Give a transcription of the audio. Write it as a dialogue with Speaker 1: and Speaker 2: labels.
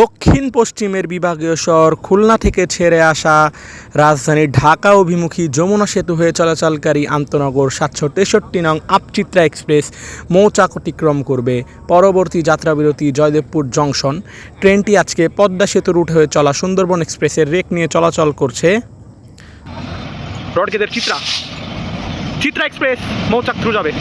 Speaker 1: দক্ষিণ পশ্চিমের বিভাগীয় শহর খুলনা থেকে ছেড়ে আসা রাজধানী ঢাকা অভিমুখী যমুনা সেতু হয়ে চলাচলকারী আন্তনগর সাতশো তেষট্টি নং আপচিত্রা এক্সপ্রেস মৌচাক অতিক্রম করবে। পরবর্তী যাত্রাবিরতি জয়দেবপুর জংশন। ট্রেনটি আজকে পদ্মা সেতু রুট হয়ে চলা সুন্দরবন এক্সপ্রেসের রেক নিয়ে চলাচল করছে। চিত্রা। চিত্রা এক্সপ্রেস মৌচাক থ্রু যাবে।